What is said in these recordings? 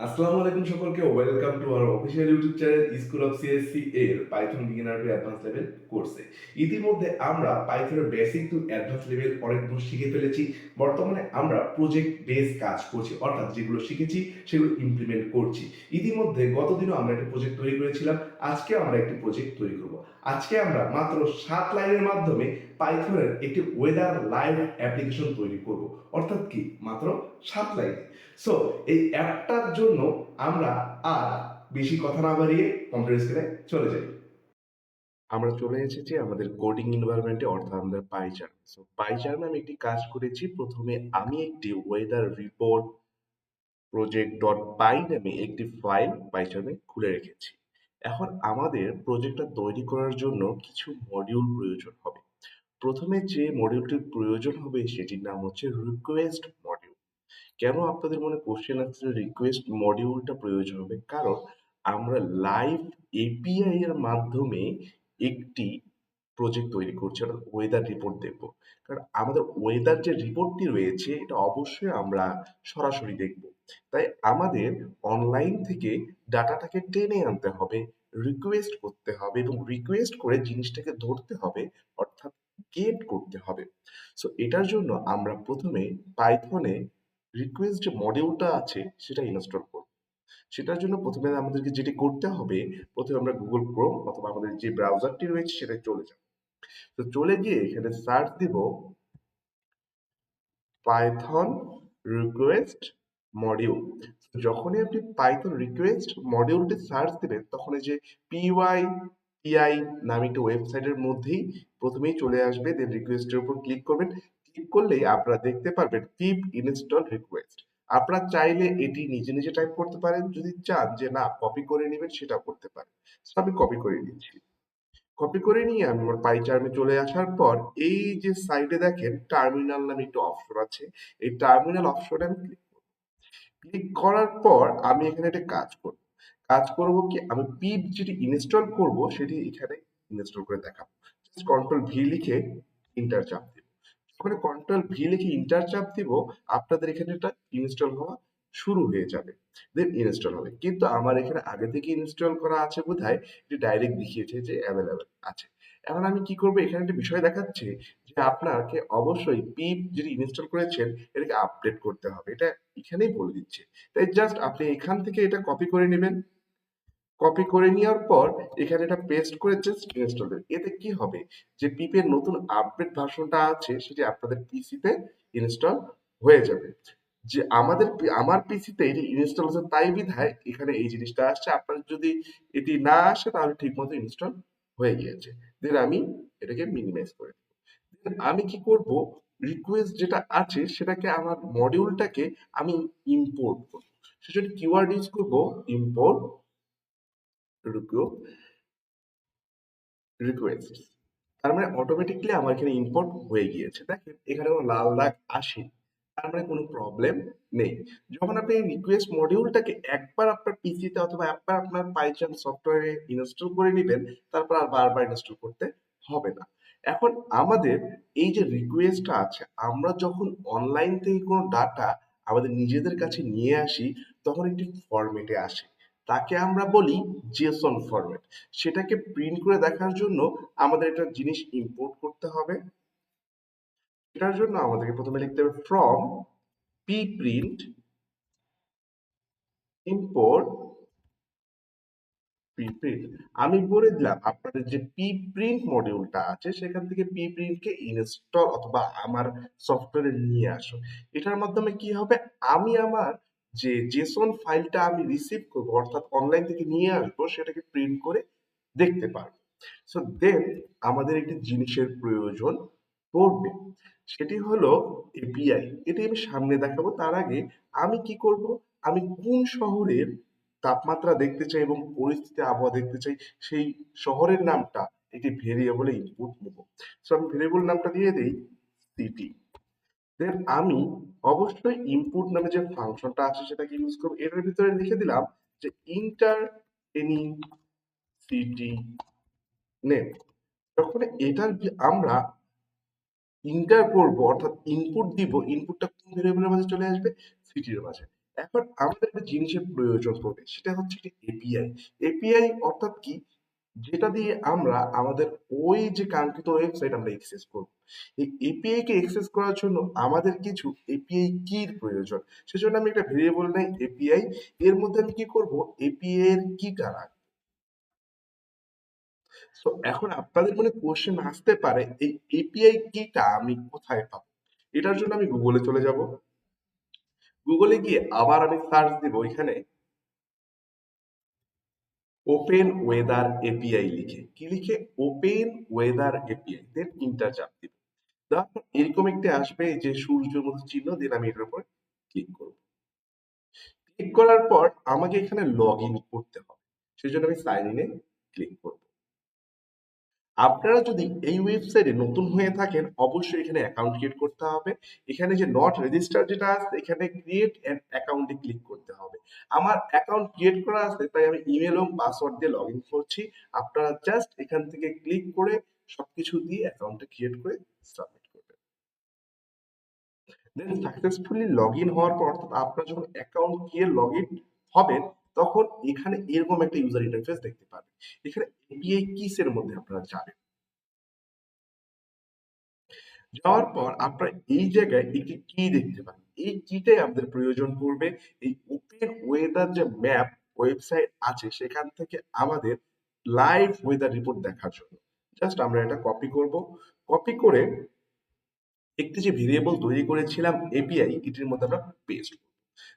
আসসালামু আলাইকুম সকলকে, welcome to our official YouTube channel school of CSC এর Python beginner to advance level কোর্সে ইতিমধ্যে আমরা পাইথনের বেসিক টু অ্যাডভান্স লেভেল অনেক দূর শিখে ফেলেছি। বর্তমানে আমরা প্রজেক্ট বেস কাজ করছি, অর্থাৎ যেগুলো শিখেছি সেগুলো ইমপ্লিমেন্ট করছি। ইতিমধ্যে গতদিনও আমরা একটি প্রজেক্ট তৈরি করেছিলাম, আজকে আমরা একটি প্রজেক্ট তৈরি করব। আজকে আমরা মাত্র সাত লাইনের মাধ্যমে পাইথনের একটি ওয়েদার লাইভ অ্যাপ্লিকেশন তৈরি করব। অর্থাৎ কি? মাত্র সাত লাইন। সো এই অ্যাপটার জন্য আমরা আর বেশি কথা না বাড়িয়ে কম্পিউটার স্ক্রিনে চলে যাই। আমরা চলে এসেছি আমাদের কোডিং এনভায়রনমেন্টে অর্থাৎ আমাদের পাইচার সো পাইচার্মে আমি একটি কাজ করেছি। প্রথমে আমি একটি weather report project dot py নামে একটি ফাইল পাইচার্মে খুলে রেখেছি। এখন আমাদের প্রজেক্টটা তৈরি করার জন্য কিছু মডিউল প্রয়োজন হবে। প্রথমে যে মডিউলটির প্রয়োজন হবে সেটির নাম হচ্ছে রিকোয়েস্ট মডিউল কেন আপনাদের মনে কোশ্চেন আসছে রিকোয়েস্ট মডিউলটা প্রয়োজন হবে? কারণ আমরা লাইভ এপিআই এর মাধ্যমে একটি প্রজেক্ট তৈরি করছি, অর্থাৎ ওয়েদার রিপোর্ট দেখব। কারণ আমাদের ওয়েদার যে রিপোর্টটি রয়েছে, এটা অবশ্যই আমরা সরাসরি দেখব। তাই আমাদের অনলাইন থেকে ডাটাটাকে টেনে আনতে হবে। রিকোয়েস্ট করতে হবে এবং রিকোয়েস্ট করে জিনিসটাকে ধরতে হবে, অর্থাৎ গেট করতে হবে। সো এটার জন্য আমরা প্রথমে পাইথনে রিকোয়েস্ট যে মডিউলটা আছে, সেটা ইনস্টল করব। সেটার জন্য প্রথমে আমাদেরকে যেটি করতে হবে, প্রথমে আমরা গুগল ক্রোম অথবা আমাদের যে ব্রাউজারটি রয়েছে সেটা চলে যাব। তো চলে গিয়ে এখানে সার্চ দিব পাইথন রিকোয়েস্ট মডিউল যখনই আপনি পাইথন রিকোয়েস্ট মডিউলটি সার্চ দিবেন, তখন এই যে পিওয়াই টিআই নামে একটি ওয়েবসাইটের মধ্যেই প্রথমেই চলে আসবে দেন রিকোয়েস্টের উপর ক্লিক করবেন। ক্লিক করলেই আপনারা দেখতে পারবেন পিপ ইনস্টল রিকোয়েস্ট আপনারা চাইলে এটি নিজে নিজে টাইপ করতে পারেন, যদি চান যে না কপি করে নেবেন সেটা করতে পারেন। আমি কপি করে নিচ্ছি। কপি করে নিয়ে আমি আমার পাইচার্মে চলে আসার পর, এই যে সাইডে দেখেন টার্মিনাল নামে একটি অপশন আছে। এই টার্মিনাল অপশনে আমি ক্লিক ক্লিক করার পর আমি এখানে একটা কাজ করব। কাজ করব কি? আমি পিপ যেটি ইনস্টল করব, সেটি এখানে ইনস্টল করে দেখাবো। কন্ট্রোল ভি লিখে ইন্টার চাপ দিব। যখন কন্ট্রোল ভি লিখে ইন্টার চাপ দিব, আপনাদের এখানে এটা ইনস্টল হওয়া শুরু হয়ে যাবে। দেন ইনস্টল হবে। কিন্তু আমার এখানে আগে থেকে ইনস্টল করা আছে বোধহয়, এটি ডাইরেক্ট দেখিয়েছে যে অ্যাভেলেবেল আছে। এখন আমি কি করব? এখানে একটা বিষয় দেখাচ্ছে যে আপনাকে অবশ্যই পিপ যদি ইনস্টল করেছেন, এটাকে আপডেট করতে হবে। এটা এখানেই বলে দিচ্ছে। তাই জাস্ট আপনি এখান থেকে এটা কপি করে নেবেন। কপি করে নেওয়ার পর এখানে এটা পেস্ট করে জাস্ট ইনস্টল দেবেন এতে কি হবে? যে পিপের নতুন আপডেট ভার্সনটা আছে, সেটি আপনাদের পিসিতে ইনস্টল হয়ে যাবে। যে আমাদের আমার পিসিতে এটি ইনস্টল হচ্ছে তাই বিধায় এখানে এই জিনিসটা আসছে। আপনার যদি এটি না আসে, তাহলে ঠিক মতো ইনস্টল হয়ে গিয়েছে। দেন আমি এটাকে মিনিমাইজ করে আমি কি করব? রিকোয়েস্ট যেটা আছে সেটাকে আমার মডিউলটাকে আমি ইম্পোর্ট করব। সেজন্য কিওয়ার্ড ইউজ করব ইম্পোর্ট রিকোয়েস্ট তার মানে অটোমেটিকলি আমার এখানে ইম্পোর্ট হয়ে গিয়েছে। দেখেন এখানে কোনো লাল দাগ আসে, তার মানে কোনো প্রবলেম নেই। যখন আপনি রিকোয়েস্ট মডিউলটাকে একবার আপনার পিসিতে অথবা একবার আপনার পাইথন সফটওয়্যারে ইনস্টল করে নেবেন, তারপর আর বারবার ইনস্টল করতে হবে না। এখন আমাদের এই যে রিকোয়েস্টটা আছে, আমরা যখন অনলাইন থেকে কোনো ডাটা আমাদের নিজেদের কাছে নিয়ে আসি, তখন একটি ফরম্যাটে আসে। তাকে আমরা বলি জেসন ফরম্যাট সেটাকে প্রিন্ট করে দেখার জন্য আমাদের একটা জিনিস ইম্পোর্ট করতে হবে। এটার জন্য আমাদেরকে প্রথমে লিখতে হবে from pprint import pprint আমি বলে দিলাম, আপনাদের যে পি প্রিন্ট মডিউলটা আছে, সেখান থেকে পি প্রিন্টকে ইনস্টল অথবা আমার সফটওয়্যারে নিয়ে আসো। এটার মাধ্যমে কি হবে? আমি আমার যে জেসন ফাইলটা আমি রিসিভ করব, অর্থাৎ অনলাইন থেকে নিয়ে আসব, সেটাকে প্রিন্ট করে দেখতে পারব। সো দেন আমাদের একটি জিনিসের প্রয়োজন পড়বে। সেটি হলো এপিআই এটি আমি সামনে দেখাবো। তার আগে আমি কি করব? আমি কোন শহরের তাপমাত্রা দেখতে চাই এবং পরিস্থিতি আবহাওয়া দেখতে চাই, সেই শহরের নামটা একটি ভেরিয়েবলে ইনপুট নেব। সো আমি ভেরিয়েবল নামটা দিয়ে দিই সিটি দেন আমি অবশ্যই ইনপুট নামে যে ফাংশনটা আছে সেটাকে ইউজ করব। এটার ভিতরে লিখে দিলাম যে ইন্টার এনি সিটি নেম যখন এটার আমরা ইন্টার করব, অর্থাৎ ইনপুট দিব ইনপুটটা কোন ভেরিয়েবলের মাঝে চলে আসবে? সিটির মাঝে। এখন আমাদের একটা জিনিসের প্রয়োজন পড়বে, সেটা হচ্ছে কি এপিআই এপিআই অর্থাৎ কি? যেটা দিয়ে আমরা আমাদের ওই যে কাঙ্ক্ষিত ওয়েবসাইট আমরা অ্যাক্সেস করব। এই এপিআই কে অ্যাক্সেস করার জন্য আমাদের কিছু এপিআই কির প্রয়োজন। সেজন্য আমি একটা ভেরিয়েবল নেই এপিআই এর মধ্যে আমি কি করব? এপিআই এর কি রাখব। তো এখন আপনাদের মনে কোশ্চেন আসতে পারে, এই এপিআই কিটা আমি কোথায় পাবো? এটার জন্য আমি গুগলে চলে যাব। গুগলে গিয়ে আবার আমি সার্চ দিব এখানে ওপেন ওয়েদার এপিআই লিখে। কি লিখে? Open weather API then enter চাপ দিব। দেওয়ার পর এরকম একটি আসবে যে সূর্যের মতো চিহ্ন দেন আমি এটার উপর ক্লিক করব। ক্লিক করার পর আমাকে এখানে লগ ইন করতে হবে। সেজন্য আমি সাইন ইনে ক্লিক করব। আপনারা যদি এই ওয়েবসাইটে নতুন হয়ে থাকেন, অবশ্যই এখানে অ্যাকাউন্ট ক্রিয়েট করতে হবে। এখানে যে নট রেজিস্টার যেটা আছে, এখানে ক্রিয়েট অ্যান্ড অ্যাকাউন্টে ক্লিক করতে হবে। আমার অ্যাকাউন্ট ক্রিয়েট করা আছে, তাই আমি ইমেল এবং পাসওয়ার্ড দিয়ে লগ ইন করছি। আপনারা জাস্ট এখান থেকে ক্লিক করে সবকিছু দিয়ে অ্যাকাউন্টটা ক্রিয়েট করে সাবমিট করবেন। দেন সাকসেসফুলি লগ ইন হওয়ার পর অর্থাৎ আপনার যখন অ্যাকাউন্ট ক্রিয়েট লগ ইন হবেন তখন এখানে এরকম একটা ইউজার ইন্টারফেস দেখতে পাবেন এখানে এপিআই কিস এর মধ্যে আপনারা যাবেন। যাওয়ার পর আপনারা এই জায়গায় একটি কি দেখতে পান এই কিটাই আমাদের প্রয়োজন পড়বে। এই ওপেন ওয়েদার যে ম্যাপ ওয়েবসাইট আছে, সেখান থেকে আমাদের লাইভ ওয়েদার রিপোর্ট দেখার জন্য। জাস্ট আমরা এটা কপি করব। কপি করে একটি যে ভেরিয়েবল তৈরি করেছিলাম এপিআই এটির মধ্যে আমরা পেস্ট করব।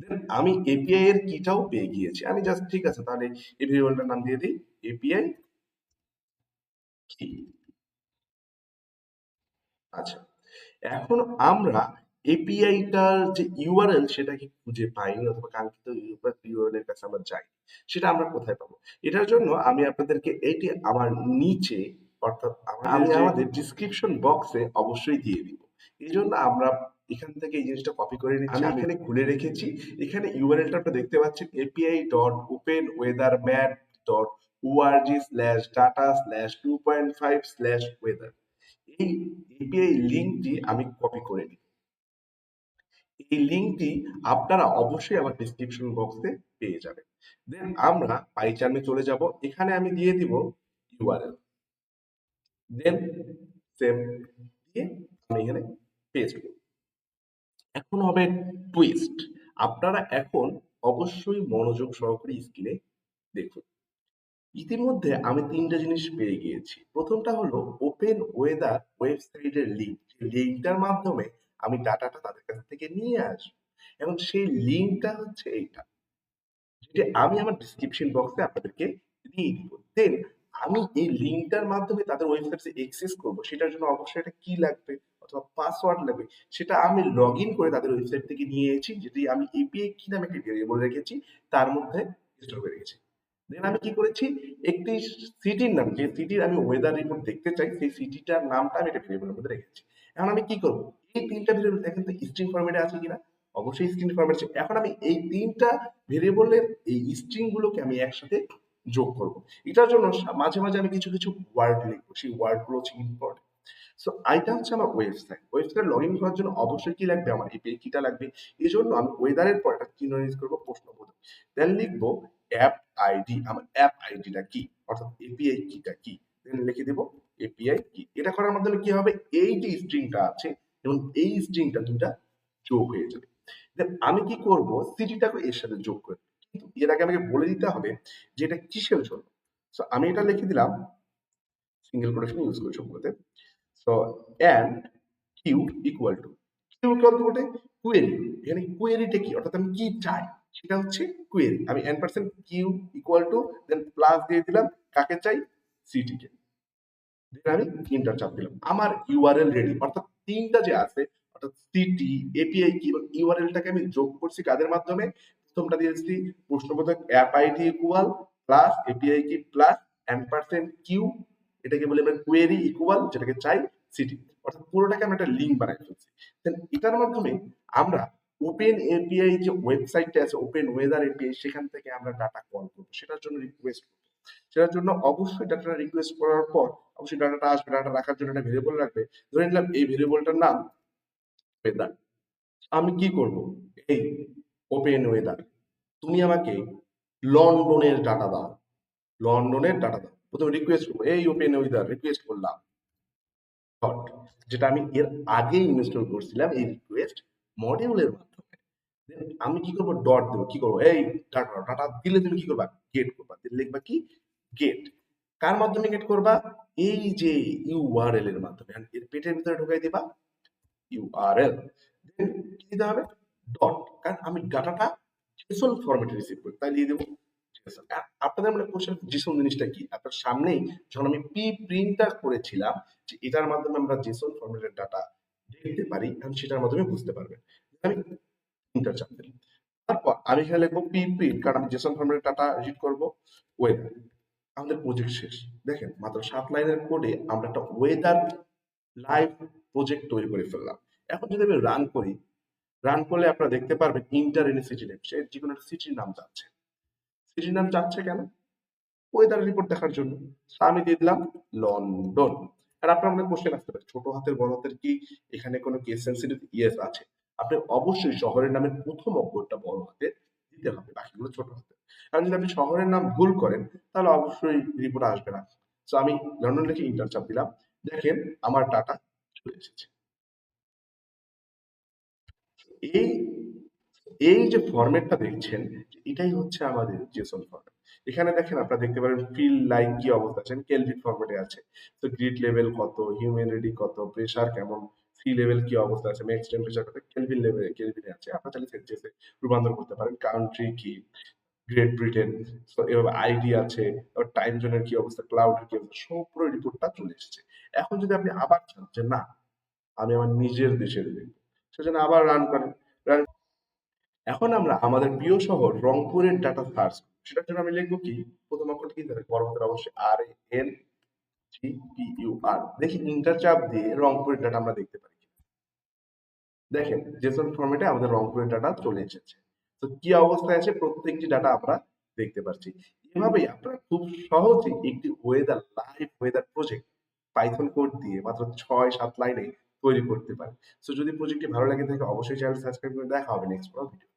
দেন আমি এপিআই এর কিটাও পেয়ে গিয়েছি। আমি জাস্ট ঠিক আছে তাহলে এই ভেরিয়েবলটার নাম দিয়ে দিই। এপিআই কি? আচ্ছা এখন আমরা এপিআইটার যে ইউআরএল সেটাকে খুঁজে পাইনি অথবা কাঙ্ক্ষিত ইউআরএল এর কাছে আমরা যাই সেটা আমরা কোথায় পাবো? এটার জন্য আমি আপনাদেরকে এইটি আমার নিচে অর্থাৎ আমি আমাদের ডিসক্রিপশন বক্সে অবশ্যই দিয়ে দিব। এই জন্য আমরা এখান থেকে এই জিনিসটা কপি করে নিচ্ছি আমি এখানে খুলে রেখেছি। এখানে ইউআরএলটা আপনারা দেখতে পাচ্ছেন API dot open weather map dot org slash data slash two point five slash weather এই এপিআই লিঙ্কটি আমি কপি করে নিই। এই লিঙ্কটি আপনারা অবশ্যই আমার ডিসক্রিপশন বক্সে পেয়ে যাবেন। দেন আমরা পাইচার্মে চলে যাব। এখানে আমি দিয়ে দিব ইউআরএল দেন সেম দিয়ে আমি এখানে পেস্ট করব। এখন হবে টুইস্ট আপনারা এখন অবশ্যই মনোযোগ সহকারে স্ক্রিনে দেখুন। ইতিমধ্যে আমি তিনটা জিনিস পেয়ে গিয়েছি। প্রথমটা হলো ওপেন ওয়েদার ওয়েবসাইটের লিঙ্ক লিঙ্কটার মাধ্যমে আমি ডাটাটা তাদের কাছ থেকে নিয়ে আসব। এবং সেই লিঙ্কটা হচ্ছে এইটা। যেটা আমি আমার ডিসক্রিপশন বক্সে আপনাদেরকে দিয়ে দিব। দেন আমি এই লিঙ্কটার মাধ্যমে তাদের ওয়েবসাইটে অ্যাক্সেস করব। সেটার জন্য অবশ্যই একটা কি লাগবে। অথবা পাসওয়ার্ড লাগবে সেটা আমি লগ ইন করে তাদের ওয়েবসাইট থেকে নিয়ে এসেছি, যেটি আমি এপিআই কি নামে একটি ভেরিয়েবল রেখেছি, তার মধ্যে স্টোর করে রেখেছি। দেন আমি কি করেছি, একটি সিটির নাম, যে সিটির আমি ওয়েদার রিপোর্ট দেখতে চাই, সেই সিটিটার নামটা আমি একটা ভেরিয়েবলের মধ্যে রেখেছি। এখন আমি কি করব? এই তিনটা ভেরিয়েবল দেখেন তো স্ট্রিং ফরম্যাটে আছে কিনা? অবশ্যই স্ট্রিং ফরম্যাট আছে। এখন আমি এই তিনটা ভেরিয়েবলের এই স্ট্রিং গুলোকে আমি একসাথে যোগ করব। এটার জন্য মাঝে মাঝে আমি কিছু কিছু ওয়ার্ড লিখব। সেই ওয়ার্ডগুলো হচ্ছে ইম্পর্টেন্ট সো এইটা হচ্ছে আমার ওয়েবসাইট ওয়েবসাইট লগ ইন করার জন্য অবশ্যই কি লাগবে? আমার এপিআই কিটা লাগবে। এই জন্য আমি ওয়েদারের পর একটা চিহ্ন ইউজ করব প্রশ্নবোধক দেন লিখব অ্যাপ আইডি আমার অ্যাপ আইডিটা কি? অর্থাৎ এপিআই কিটা কি? দেন লিখে দেবো এপিআই কি এটা করার মাধ্যমে কি হবে? এই যে স্ট্রিংটা আছে, এবং এই স্ট্রিংটা দুটা যোগ হয়ে যাবে। দেন আমি কি করব? সিটিটাকে এর সাথে যোগ করে কিন্তু এর আগে আমাকে বলে দিতে হবে যে এটা কিসের জন্য? সো আমি এটা লিখে দিলাম সিঙ্গেল কোটেশন ইউজ করে সবগুলোতে so and q equal to q equal to বটে কুয়েরি এখানে কুয়েরিটা কি? অর্থাৎ আমি কি চাই? সেটা হচ্ছে কুয়েরি আমি n percent q equal to then plus দিয়ে দিলাম, কাকে চাই? সিটিকে আমি ইন্টার চাপ দিলাম। আমার ইউআরএল রেডি অর্থাৎ তিনটা যে আছে, অর্থাৎ সিটি এপিআই কি এবং ইউআরএলটাকে আমি যোগ করছি কাদের মাধ্যমে? প্রথমটা দিয়েছি প্রশ্নবোধক app ID equal plus API key plus n percent q এটাকে বলি আমরা কোয়েরি ইকুয়াল যেটাকে চাই সিটি অর্থাৎ পুরোটাকে আমরা একটা লিঙ্ক বানাই ফেলছি। দেন এটার মাধ্যমে আমরা ওপেন এপিআই যে ওয়েবসাইটটা আছে ওপেন ওয়েদার এপিআই সেখান থেকে আমরা ডাটা কল করব। সেটার জন্য রিকোয়েস্ট করব। সেটার জন্য অবশ্যই ডাটাটা রিকোয়েস্ট করার পর অবশ্যই ডাটাটা আসবে ডাটা রাখার জন্য একটা ভেরিয়েবল রাখবে। ধরে নিলাম এই ভেরিয়েবলটার নাম ওয়েদার আমি কি করব? এই ওপেন ওয়েদার তুমি আমাকে লন্ডনের ডাটা দাও। লন্ডনের ডাটা দাও। প্রথমে রিকোয়েস্ট করব। এই ওপেন ওয়েদার রিকোয়েস্ট করলাম। ডট যেটা আমি এর আগেই ইনস্টল করছিলাম, এই রিকোয়েস্ট মডিউলের মাধ্যমে। আমি কি করব? ডট দেবো। কি করব? এই ডাটা ডাটা দিলে তুমি কি করবা? গেট করবা। দিলে লিখবা কি? গেট কার মাধ্যমে গেট করবা? এই যে ইউআরএল এর মাধ্যমে। এর পেটের ভিতরে ঢুকাই দিবা। ইউআরএল দেন কি দিতে হবে? ডট কারণ আমি ডাটাটা জেসন ফরম্যাটে রিসিভ করি। তাই দিয়ে দেবো। JSON আর আপনাদের মানে কোশ্চেন জেসন জিনিসটা কি? আপনার সামনেই যখন আমি পি প্রিন্টার করেছিলাম, যে এটার মাধ্যমে আমরা জেসন ফরম্যাটের ডাটা দেখতে পারি আমি সেটার মাধ্যমে বুঝতে পারবেন। আমি প্রিন্টার চাপ দিলাম। তারপর আমি এখানে লিখব পি প্রিন্ট কারণ আমি জেসন ফরম্যাটের ডাটা রিড করব ওয়েদার আমাদের প্রজেক্ট শেষ। দেখেন, মাত্র সাত লাইনের কোডে আমরা একটা ওয়েদার লাইভ প্রজেক্ট তৈরি করে ফেললাম। এখন যদি আমি রান করি রান করলে আপনারা দেখতে পারবেন ইন্টার সিটি নেম সে যে কোনো একটা সিটির নাম যাচ্ছে। সিটির নাম যাচ্ছে কেন? ওয়েদার রিপোর্ট দেখার জন্য। আমি দিয়ে দিলাম লন্ডন। আর আপনার মনে কোশ্চেন আসতে পারে, ছোট হাতের, বড় হাতের কি এখানে কোনো কেস সেন্সিটিভ ইয়েস আছে? আপনি অবশ্যই শহরের নামের প্রথম অক্ষরটা বড় হাতে দিতে হবে, বাকিগুলো ছোট হাতে। কারণ যদি আপনি শহরের নাম ভুল করেন, তাহলে অবশ্যই রিপোর্ট আসবে না। তো আমি লন্ডন লিখে ইন্টার চাপ দিলাম। দেখেন, আমার ডাটা চলে এসেছে। এই এই যে ফরম্যাটটা দেখছেন, এটাই হচ্ছে আমাদের জেসন ফরম্যাট এখানে দেখেন আপনারা দেখতে পারেন ফিল লাইক কি অবস্থা আছে? কেলভিন ফরম্যাটে আছে। তো গ্রিড লেভেল কত? হিউম্যানিটি কত? প্রেসার কেমন? সি লেভেল কি অবস্থা আছে? ম্যাক্স টেম্পারেচার কত? কেলভিন লেভেল কেলভিনে আছে। আপনারা চাইলে সেলসিয়াসে রূপান্তর করতে পারেন। কান্ট্রি কি? গ্রেট ব্রিটেন তো এভাবে আইডি আছে টাইম জোনের কি অবস্থা? ক্লাউডের কি অবস্থা? সব পুরো রিপোর্টটা চলে এসেছে। এখন যদি আপনি আবার চান যে না, আমি আমার নিজের দেশের দেখব, সেজন্য আবার রান করেন। রান এখন আমরা আমাদের প্রিয় শহর রংপুরের ডাটা সার্চ সেটার জন্য আমি লিখব কি? প্রথম অক্ষরটা কি? ধরে বড় হাতের অবশ্যই R N G P U R দেখি ইন্টারচাপ দিয়ে রংপুরের ডাটা আমরা দেখতে পারি দেখেন জেসন ফরম্যাটে আমাদের রংপুরের ডাটা চলে এসেছে। তো কি অবস্থায় আছে? প্রত্যেকটি ডাটা আমরা দেখতে পাচ্ছি এভাবেই আপনারা খুব সহজেই একটি weather live weather project Python code দিয়ে মাত্র ছয়, সাত লাইনে তৈরি করতে পারেন। সো যদি প্রজেক্টটি ভালো লাগে থাকে, অবশ্যই চ্যানেল সাবস্ক্রাইব করে দেখা হবে নেক্সট ভিডিও